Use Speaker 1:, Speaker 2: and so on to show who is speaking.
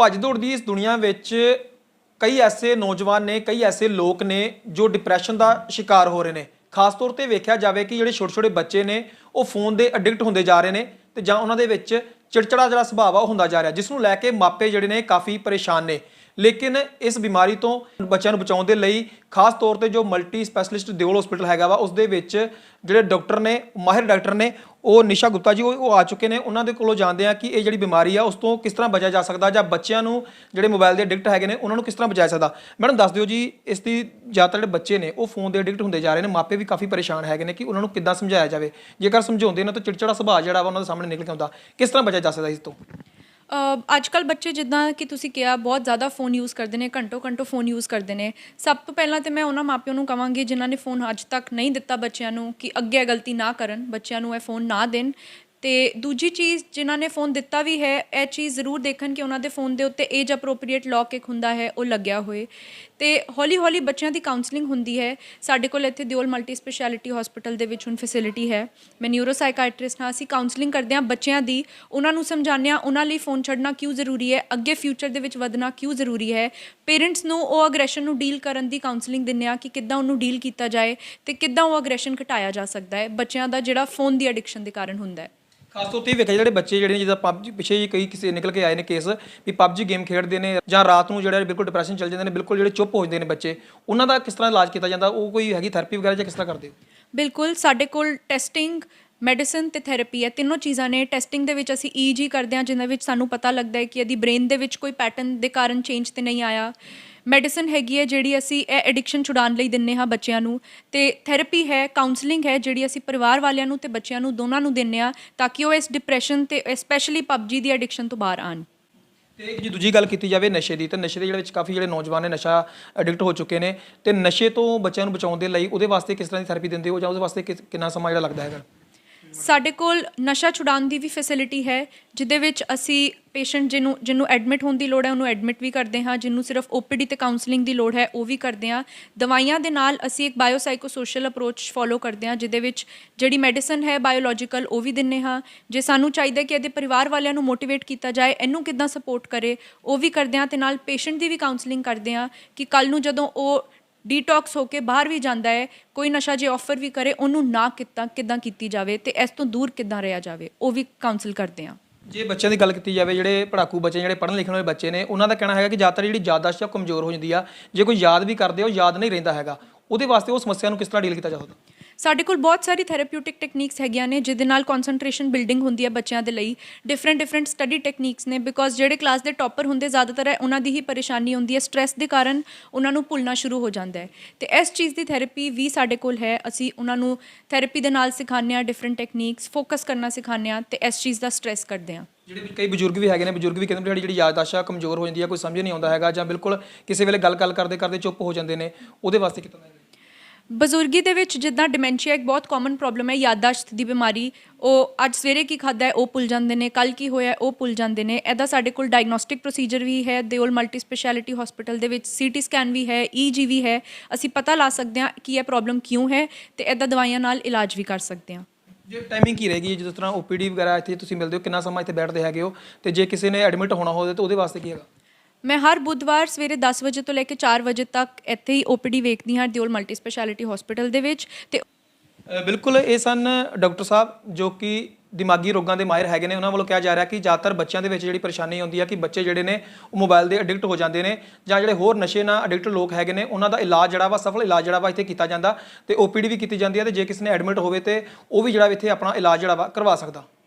Speaker 1: ਭੱਜ ਦੌੜ ਦੀ ਇਸ ਦੁਨੀਆ ਵਿੱਚ ਕਈ ਐਸੇ ਨੌਜਵਾਨ ਨੇ, ਕਈ ਐਸੇ ਲੋਕ ਨੇ ਜੋ ਡਿਪਰੈਸ਼ਨ ਦਾ ਸ਼ਿਕਾਰ ਹੋ ਰਹੇ ਨੇ। ਖਾਸ ਤੌਰ ਤੇ ਵੇਖਿਆ ਜਾਵੇ ਕਿ ਜਿਹੜੇ ਛੋਟੇ ਛੋਟੇ ਬੱਚੇ ਨੇ, ਉਹ ਫੋਨ ਦੇ ਐਡਿਕਟ ਹੁੰਦੇ ਜਾ ਰਹੇ ਨੇ ਤੇ ਜਾਂ ਉਹਨਾਂ ਦੇ ਵਿੱਚ ਚਿੜਚਿੜਾ ਜਿਹੜਾ ਸੁਭਾਅ ਆ ਉਹ ਹੁੰਦਾ ਜਾ ਰਿਹਾ, ਜਿਸ ਨੂੰ ਲੈ ਕੇ ਮਾਪੇ ਜਿਹੜੇ ਨੇ ਕਾਫੀ ਪਰੇਸ਼ਾਨ ਨੇ। ਲੇਕਿਨ ਇਸ ਬਿਮਾਰੀ ਤੋਂ ਬੱਚਿਆਂ ਨੂੰ ਬਚਾਉਣ ਦੇ ਲਈ ਖਾਸ ਤੌਰ ਤੇ ਜੋ ਮਲਟੀ ਸਪੈਸ਼ਲਿਸਟ ਦਿਓਲ ਹਸਪੀਟਲ ਹੈਗਾ ਵਾ, ਉਸ ਦੇ ਵਿੱਚ ਜਿਹੜੇ ਡਾਕਟਰ ਨੇ, ਮਾਹਿਰ ਡਾਕਟਰ ਨੇ ਉਹ ਨਿਸ਼ਾ ਗੁਪਤਾ ਜੀ, ਉਹ ਉਹ ਆ ਚੁੱਕੇ ਨੇ। ਉਹਨਾਂ ਦੇ ਕੋਲੋਂ ਜਾਣਦੇ ਆ ਕਿ ਇਹ ਜਿਹੜੀ ਬਿਮਾਰੀ ਆ, ਉਸ ਤੋਂ ਕਿਸ ਤਰ੍ਹਾਂ ਬਚਿਆ ਜਾ ਸਕਦਾ ਜਾਂ ਬੱਚਿਆਂ ਨੂੰ ਜਿਹੜੇ ਮੋਬਾਈਲ ਦੇ ਐਡਿਕਟ ਹੈਗੇ ਨੇ, ਉਹਨਾਂ ਨੂੰ ਕਿਸ ਤਰ੍ਹਾਂ ਬਚਾਇਆ ਸਕਦਾ। ਮੈਡਮ, ਦੱਸ ਦਿਓ ਜੀ, ਇਸ ਦੀ ਜ਼ਿਆਦਾਤਰ ਜਿਹੜੇ ਬੱਚੇ ਨੇ, ਉਹ ਫੋਨ ਦੇ ਐਡਿਕਟ ਹੁੰਦੇ ਜਾ ਰਹੇ ਨੇ। ਮਾਪੇ ਵੀ ਕਾਫੀ ਪਰੇਸ਼ਾਨ ਹੈਗੇ ਨੇ ਕਿ ਉਹਨਾਂ ਨੂੰ ਕਿੱਦਾਂ ਸਮਝਾਇਆ ਜਾਵੇ। ਜੇਕਰ ਸਮਝਾਉਂਦੇ ਨੇ ਤਾਂ ਚਿੜਚਿੜਾ ਸੁਭਾਅ ਜਿਹੜਾ ਵਾ ਉਹਨਾਂ ਦੇ ਸਾਹਮਣੇ ਨਿਕਲ ਕੇ ਆਉਂਦਾ। ਕਿਸ ਤਰ੍ਹਾਂ ਬਚਿਆ ਜਾ ਸਕਦਾ ਇਸ ਤੋਂ?
Speaker 2: ਅੱਜ ਕੱਲ ਬੱਚੇ ਜਿੱਦਾਂ ਕਿ ਤੁਸੀਂ ਕਿਹਾ, ਬਹੁਤ ਜ਼ਿਆਦਾ ਫੋਨ ਯੂਜ਼ ਕਰਦੇ ਨੇ, ਘੰਟੋ ਘੰਟੋ ਫੋਨ ਯੂਜ਼ ਕਰਦੇ ਨੇ। ਸਭ ਤੋਂ ਪਹਿਲਾਂ ਤੇ ਮੈਂ ਉਹਨਾਂ ਮਾਪਿਆਂ ਨੂੰ ਕਵਾਂਗੀ ਜਿਨ੍ਹਾਂ ਨੇ ਫੋਨ ਅੱਜ ਤੱਕ ਨਹੀਂ ਦਿੱਤਾ ਬੱਚਿਆਂ ਨੂੰ ਕਿ ਅੱਗੇ ਇਹ ਗਲਤੀ ਨਾ ਕਰਨ, ਬੱਚਿਆਂ ਨੂੰ ਇਹ ਫੋਨ ਨਾ ਦੇਣ। ਤੇ ਦੂਜੀ ਚੀਜ਼ ਜਿਨ੍ਹਾਂ ਨੇ ਫੋਨ ਦਿੱਤਾ ਵੀ ਹੈ, ਇਹ ਚੀਜ਼ ਜ਼ਰੂਰ ਦੇਖਣ ਕਿ ਉਹਨਾਂ ਦੇ ਫੋਨ ਦੇ ਉੱਤੇ ਏਜ ਅਪਰੋਪਰੀਏਟ ਲੌਕ ਇੱਕ ਹੁੰਦਾ ਹੈ, ਉਹ ਲੱਗਿਆ ਹੋਏ। ਤੇ ਹੌਲੀ ਹੌਲੀ ਬੱਚਿਆਂ ਦੀ ਕਾਉਂਸਲਿੰਗ ਹੁੰਦੀ ਹੈ। ਸਾਡੇ ਕੋਲ ਇੱਥੇ ਦਿਓਲ ਮਲਟੀ ਸਪੈਸ਼ਲਿਟੀ ਹਸਪੀਟਲ ਦੇ ਵਿੱਚ ਹੁਣ ਫੈਸਿਲਿਟੀ ਹੈ। ਮੈਂ ਨਿਊਰੋਸਾਈਕਾਇਟ੍ਰਿਸਟ ਹਾਂ, ਅਸੀਂ ਕਾਉਂਸਲਿੰਗ ਕਰਦੇ ਹਾਂ ਬੱਚਿਆਂ ਦੀ। ਉਹਨਾਂ ਨੂੰ ਸਮਝਾਉਂਦੇ ਹਾਂ, ਉਹਨਾਂ ਲਈ ਫੋਨ ਛੱਡਣਾ ਕਿਉਂ ਜ਼ਰੂਰੀ ਹੈ? ਅੱਗੇ ਫਿਊਚਰ ਦੇ ਵਿੱਚ ਵਧਣਾ ਕਿਉਂ ਜ਼ਰੂਰੀ ਹੈ? ਪੇਰੈਂਟਸ ਨੂੰ ਉਹ ਅਗਰੈਸ਼ਨ ਨੂੰ ਡੀਲ ਕਰਨ ਦੀ ਕਾਉਂਸਲਿੰਗ ਦਿੰਦੇ ਹਾਂ ਕਿ ਕਿੱਦਾਂ ਉਹਨੂੰ ਡੀਲ ਕੀਤਾ ਜਾਏ ਤੇ ਕਿੱਦਾਂ ਉਹ ਅਗਰੈਸ਼ਨ ਘਟਾਇਆ ਜਾ ਸਕਦਾ ਹੈ। ਬੱਚਿਆਂ ਦਾ ਜਿਹੜਾ ਫੋਨ ਦੀ ਐਡਿਕਸ਼ਨ ਦੇ ਕਾਰਨ ਹੁੰਦਾ ਹੈ।
Speaker 1: ਖਾਸ ਤੌਰ ਤੇ ਵੇਖਿਆ ਜਿਹੜੇ ਬੱਚੇ ਜਿਹੜੇ ਨੇ, ਜਿੱਦਾਂ ਪਬਜੀ ਪਿੱਛੇ ਹੀ ਕਈ ਕਿਸੇ ਨਿਕਲ ਕੇ ਆਏ ਨੇ ਕੇਸ ਵੀ ਪਬਜੀ ਗੇਮ ਖੇਡਦੇ ਨੇ ਜਾਂ ਰਾਤ ਨੂੰ ਜਿਹੜਾ ਬਿਲਕੁਲ ਡਿਪਰੈਸ਼ਨ ਚੱਲ ਜਾਂਦੇ ਨੇ, ਬਿਲਕੁਲ ਜਿਹੜੇ ਚੁੱਪ ਹੋ ਜਾਂਦੇ ਨੇ ਬੱਚੇ, ਉਹਨਾਂ ਦਾ ਕਿਸ ਤਰ੍ਹਾਂ ਇਲਾਜ ਕੀਤਾ ਜਾਂਦਾ? ਉਹ ਕੋਈ ਹੈਗੀ ਥੈਰੇਪੀ ਵਗੈਰਾ ਜਾਂ ਕਿਸ ਤਰ੍ਹਾਂ ਕਰਦੇ ਹੋ?
Speaker 2: ਬਿਲਕੁਲ, ਸਾਡੇ ਕੋਲ ਟੈਸਟਿੰਗ ਮੈਡੀਸਿਨ ਤੇ ਥੈਰੇਪੀ ਹੈ, ਤਿੰਨੋਂ ਚੀਜ਼ਾਂ ਨੇ। ਟੈਸਟਿੰਗ ਦੇ ਵਿੱਚ ਅਸੀਂ ਈਜੀ ਕਰਦੇ ਹਾਂ ਜਿਨ੍ਹਾਂ ਵਿੱਚ ਸਾਨੂੰ ਪਤਾ ਲੱਗਦਾ ਹੈ ਕਿ ਇਹਦੀ ਬ੍ਰੇਨ ਦੇ ਵਿੱਚ ਕੋਈ ਪੈਟਰਨ ਦੇ ਕਾਰਨ ਚੇਂਜ ਤੇ ਨਹੀਂ ਆਇਆ। ਮੈਡੀਸਨ ਹੈਗੀ ਹੈ ਜਿਹੜੀ ਅਸੀਂ ਇਹ ਐਡਿਕਸ਼ਨ ਛੁਡਾਉਣ ਲਈ ਦਿੰਨੇ ਹਾਂ ਬੱਚਿਆਂ ਨੂੰ ਤੇ ਥੈਰੇਪੀ ਹੈ ਕਾਉਂਸਲਿੰਗ ਹੈ ਜਿਹੜੀ ਅਸੀਂ ਪਰਿਵਾਰ ਵਾਲਿਆਂ ਨੂੰ ਤੇ ਬੱਚਿਆਂ ਨੂੰ ਦੋਨਾਂ ਨੂੰ ਦਿੰਨੇ ਆ ਤਾਂ ਕਿ ਉਹ ਇਸ ਡਿਪਰੈਸ਼ਨ ਤੇ ਸਪੈਸ਼ਲੀ ਪਬਜੀ ਦੀ ਐਡਿਕਸ਼ਨ ਤੋਂ ਬਾਹਰ ਆਣ
Speaker 1: ਤੇ ਇੱਕ ਜੀ ਦੂਜੀ ਗੱਲ ਕੀਤੀ ਜਾਵੇ ਨਸ਼ੇ ਦੀ, ਤਾਂ ਨਸ਼ੇ ਦੇ ਜਿਹੜੇ ਵਿੱਚ ਕਾਫੀ ਜਿਹੜੇ ਨੌਜਵਾਨ ਨੇ ਨਸ਼ਾ ਐਡਿਕਟ ਹੋ ਚੁੱਕੇ ਨੇ ਤੇ ਨਸ਼ੇ ਤੋਂ ਬੱਚਿਆਂ ਨੂੰ ਬਚਾਉਣ ਦੇ ਲਈ ਉਹਦੇ ਵਾਸਤੇ ਕਿਸ ਤਰ੍ਹਾਂ ਦੀ ਥੈਰੇਪੀ ਦਿੰਦੇ ਹੋ ਜਾਂ ਉਹਦੇ ਵਾਸਤੇ ਕਿਸ- ਕਿੰਨਾ ਸਮਾਂ ਜਿਹੜਾ ਲੱਗਦਾ ਹੈਗਾ?
Speaker 2: ਸਾਡੇ ਕੋਲ ਨਸ਼ਾ ਛੁਡਾਉਣ ਦੀ ਵੀ ਫੈਸਿਲਿਟੀ ਹੈ ਜਿਦੇ ਵਿੱਚ ਅਸੀਂ ਪੇਸ਼ੈਂਟ ਜਿਹਨੂੰ ਜਿਹਨੂੰ ਐਡਮਿਟ ਹੋਣ ਦੀ ਲੋੜ ਹੈ, ਉਹਨੂੰ ਐਡਮਿਟ ਵੀ ਕਰਦੇ ਹਾਂ, ਜਿਹਨੂੰ ਸਿਰਫ ਓਪੀਡੀ ਤੇ ਕਾਉਂਸਲਿੰਗ ਦੀ ਲੋੜ ਹੈ, ਉਹ ਵੀ ਕਰਦੇ ਹਾਂ। ਦਵਾਈਆਂ ਦੇ ਨਾਲ ਅਸੀਂ ਇੱਕ ਬਾਇਓਸਾਈਕੋਸੋਸ਼ਲ ਅਪਰੋਚ ਫੋਲੋ ਕਰਦੇ ਹਾਂ, ਜਿਹਦੇ ਵਿੱਚ ਜਿਹੜੀ ਮੈਡੀਸਨ ਹੈ ਬਾਇਓਲੋਜੀਕਲ ਉਹ ਵੀ ਦਿੰਨੇ ਹਾਂ। ਜੇ ਸਾਨੂੰ ਚਾਹੀਦਾ ਕਿ ਇਹਦੇ ਪਰਿਵਾਰ ਵਾਲਿਆਂ ਨੂੰ ਮੋਟੀਵੇਟ ਕੀਤਾ ਜਾਏ, ਇਹਨੂੰ ਕਿੱਦਾਂ ਸਪੋਰਟ ਕਰੇ, ਉਹ ਵੀ ਕਰਦੇ ਹਾਂ। ਤੇ ਨਾਲ ਪੇਸ਼ੈਂਟ ਦੀ ਵੀ ਕਾਉਂਸਲਿੰਗ ਕਰਦੇ ਹਾਂ ਕਿ ਕੱਲ ਨੂੰ ਜਦੋਂ ਉਹ ਡੀਟੌਕਸ ਹੋ ਕੇ ਬਾਹਰ ਵੀ ਜਾਂਦਾ ਹੈ ਕੋਈ ਨਸ਼ਾ ਜੇ ਆਫਰ ਵੀ ਕਰੇ ਉਹਨੂੰ ਨਾ ਕਿੱਦਾਂ ਕਿੱਦਾਂ ਕੀਤੀ ਜਾਵੇ ਤੇ ਇਸ ਤੋਂ ਦੂਰ ਕਿੱਦਾਂ ਰਿਹਾ ਜਾਵੇ ਉਹ ਵੀ ਕਾਉਂਸਲ ਕਰਦੇ ਹਾਂ।
Speaker 1: ਜੇ ਬੱਚਿਆਂ ਦੀ ਗੱਲ ਕੀਤੀ ਜਾਵੇ ਜਿਹੜੇ ਪੜਾਕੂ ਬੱਚੇ ਜਿਹੜੇ ਪੜ੍ਹਨ ਲਿਖਣ ਵਾਲੇ ਬੱਚੇ ਨੇ ਉਹਨਾਂ ਦਾ ਕਹਿਣਾ ਹੈਗਾ ਕਿ ਜ਼ਿਆਦਾਤਰ ਜਿਹੜੀ ਯਾਦਦਾਸ਼ਤ ਹੈ ਉਹ ਕਮਜ਼ੋਰ ਹੋ ਜਾਂਦੀ ਆ। ਜੇ ਕੋਈ ਯਾਦ ਵੀ ਕਰਦੇ ਆ, ਉਹ ਯਾਦ ਨਹੀਂ ਰਹਿੰਦਾ ਹੈਗਾ। ਉਹਦੇ ਵਾਸਤੇ ਉਹ ਸਮੱਸਿਆ ਨੂੰ ਕਿਸ ਤਰ੍ਹਾਂ ਡੀਲ ਕੀਤਾ ਜਾ ਸਕਦਾ?
Speaker 2: ਸਾਡੇ ਕੋਲ ਬਹੁਤ ਸਾਰੀ ਥੈਰੇਪਿਊਟਿਕ ਟੈਕਨੀਕਸ ਹੈਗੀਆਂ ਨੇ, ਜਿਹਦੇ ਨਾਲ ਕਨਸੈਂਟਰੇਸ਼ਨ ਬਿਲਡਿੰਗ ਹੁੰਦੀ ਹੈ ਬੱਚਿਆਂ ਦੇ ਲਈ। ਡਿਫਰੈਂਟ ਡਿਫਰੈਂਟ ਸਟੱਡੀ ਟੈਕਨੀਕਸ ਨੇ ਬਿਕੋਜ਼ ਜਿਹੜੇ ਕਲਾਸ ਦੇ ਟੌਪਰ ਹੁੰਦੇ, ਜ਼ਿਆਦਾਤਰ ਹੈ ਉਹਨਾਂ ਦੀ ਹੀ ਪਰੇਸ਼ਾਨੀ ਹੁੰਦੀ ਹੈ। ਸਟ੍ਰੈਸ ਦੇ ਕਾਰਨ ਉਹਨਾਂ ਨੂੰ ਭੁੱਲਣਾ ਸ਼ੁਰੂ ਹੋ ਜਾਂਦਾ ਹੈ। ਤੇ ਇਸ ਚੀਜ਼ ਦੀ ਥੈਰੇਪੀ ਵੀ ਸਾਡੇ ਕੋਲ ਹੈ। ਅਸੀਂ ਉਹਨਾਂ ਨੂੰ ਥੈਰੇਪੀ ਦੇ ਨਾਲ ਸਿਖਾਉਂਦੇ ਹਾਂ ਡਿਫਰੈਂਟ ਟੈਕਨੀਕਸ ਫੋਕਸ ਕਰਨਾ ਸਿਖਾਉਂਦੇ ਹਾਂ ਤੇ ਇਸ ਚੀਜ਼ ਦਾ ਸਟ੍ਰੈਸ ਕਰਦੇ ਹਾਂ।
Speaker 1: ਜਿਹੜੇ ਕਈ ਬਜ਼ੁਰਗ ਵੀ ਹੈਗੇ ਨੇ, ਬਜ਼ੁਰਗ ਵੀ ਕਹਿੰਦੇ ਸਾਡੀ ਜਿਹੜੀ ਯਾਦਦਾਸ਼ਤ ਆ, ਕਮਜ਼ੋਰ ਹੋ ਜਾਂਦੀ ਹੈ ਕੋਈ ਸਮਝ ਨਹੀਂ ਆਉਂਦਾ ਹੈਗਾ ਜਾਂ ਬਿਲਕੁਲ ਕਿਸੇ ਵੇਲੇ ਗੱਲ ਗੱਲ ਕਰਦੇ ਕਰਦੇ ਚੁੱਪ ਹੋ ਜਾਂਦੇ ਨੇ। ਉਹਦੇ ਵਾਸਤੇ ਕਿਤਨਾ
Speaker 2: ਬਜ਼ੁਰਗੀ ਦੇ ਵਿੱਚ ਜਿੱਦਾਂ ਡਿਮੈਂਸ਼ੀਆ ਇੱਕ ਬਹੁਤ ਕਾਮਨ ਪ੍ਰੋਬਲਮ ਹੈ ਯਾਦਦਾਸ਼ਤ ਦੀ ਬਿਮਾਰੀ, ਉਹ ਅੱਜ ਸਵੇਰੇ ਕੀ ਖਾਦਾ ਹੈ, ਉਹ ਭੁੱਲ ਜਾਂਦੇ ਨੇ ਕੱਲ ਕੀ ਹੋਇਆ ਉਹ ਭੁੱਲ ਜਾਂਦੇ ਨੇ। ਇਹਦਾ ਸਾਡੇ ਕੋਲ ਡਾਇਗਨੋਸਟਿਕ ਪ੍ਰੋਸੀਜਰ ਵੀ ਹੈ ਦਿਓਲ ਮਲਟੀ ਸਪੈਸ਼ਲਿਟੀ ਹਸਪੀਟਲ ਦੇ ਵਿੱਚ ਸੀਟੀ ਸਕੈਨ ਵੀ ਹੈ ਈਜੀ ਵੀ ਹੈ। ਅਸੀਂ ਪਤਾ ਲਾ ਸਕਦੇ ਹਾਂ ਕਿ ਇਹ ਪ੍ਰੋਬਲਮ ਕਿਉਂ ਹੈ ਤੇ ਇਹਦਾ ਦਵਾਈਆਂ ਨਾਲ ਇਲਾਜ ਵੀ ਕਰ ਸਕਦੇ ਹਾਂ।
Speaker 1: ਜੇ ਟਾਈਮਿੰਗ ਕੀ ਰਹੇਗੀ, ਜਿਸ ਤਰ੍ਹਾਂ ਓਪੀਡੀ ਵਗੈਰਾ ਇੱਥੇ ਤੁਸੀਂ ਮਿਲਦੇ ਹੋ, ਕਿੰਨਾ ਸਮਾਂ ਇੱਥੇ ਬੈਠਦੇ ਹੈਗੇ ਹੋ ਤੇ ਜੇ ਕਿਸੇ ਨੇ ਐਡਮਿਟ ਹੋਣਾ ਹੋਵੇ ਤਾਂ ਉਹਦੇ ਵਾਸਤੇ ਕੀ ਹੈਗਾ?
Speaker 2: ਮੈਂ ਹਰ ਬੁੱਧਵਾਰ ਸਵੇਰੇ 10 ਵਜੇ ਤੋਂ ਲੈ ਕੇ 4 ਵਜੇ ਤੱਕ ਇੱਥੇ ਹੀ ਓਪੀਡੀ ਵੇਖਦੀ ਹਾਂ ਦਿਓਲ ਮਲਟੀ ਸਪੈਸ਼ਲਿਟੀ ਹਸਪੀਟਲ ਦੇ ਵਿੱਚ ਤੇ
Speaker 1: ਬਿਲਕੁਲ, ਇਹ ਸਨ ਡਾਕਟਰ ਸਾਹਿਬ ਜੋ ਕਿ ਦਿਮਾਗੀ ਰੋਗਾਂ ਦੇ ਮਾਹਿਰ ਹੈਗੇ ਨੇ। ਉਹਨਾਂ ਵੱਲੋਂ ਕਿਹਾ ਜਾ ਰਿਹਾ ਕਿ ਜ਼ਿਆਦਾਤਰ ਬੱਚਿਆਂ ਦੇ ਵਿੱਚ ਜਿਹੜੀ ਪਰੇਸ਼ਾਨੀ ਆਉਂਦੀ ਹੈ ਕਿ ਬੱਚੇ ਜਿਹੜੇ ਨੇ ਉਹ ਮੋਬਾਈਲ ਦੇ ਐਡਿਕਟ ਹੋ ਜਾਂਦੇ ਨੇ ਜਾਂ ਜਿਹੜੇ ਹੋਰ ਨਸ਼ੇ ਨਾਲ ਐਡਿਕਟ ਲੋਕ ਹੈਗੇ ਨੇ, ਉਹਨਾਂ ਦਾ ਇਲਾਜ ਜਿਹੜਾ ਵਾ, ਸਫਲ ਇਲਾਜ ਜਿਹੜਾ ਵਾ ਇੱਥੇ ਕੀਤਾ ਜਾਂਦਾ ਤੇ ਓਪੀਡੀ ਵੀ ਕੀਤੀ ਜਾਂਦੀ ਹੈ ਤੇ ਜੇ ਕਿਸੇ ਨੇ ਐਡਮਿਟ ਹੋਵੇ ਤੇ ਉਹ ਵੀ ਜਿਹੜਾ ਇੱਥੇ ਆਪਣਾ ਇਲਾਜ ਜਿਹੜਾ ਵਾ ਕਰਵਾ ਸਕਦਾ।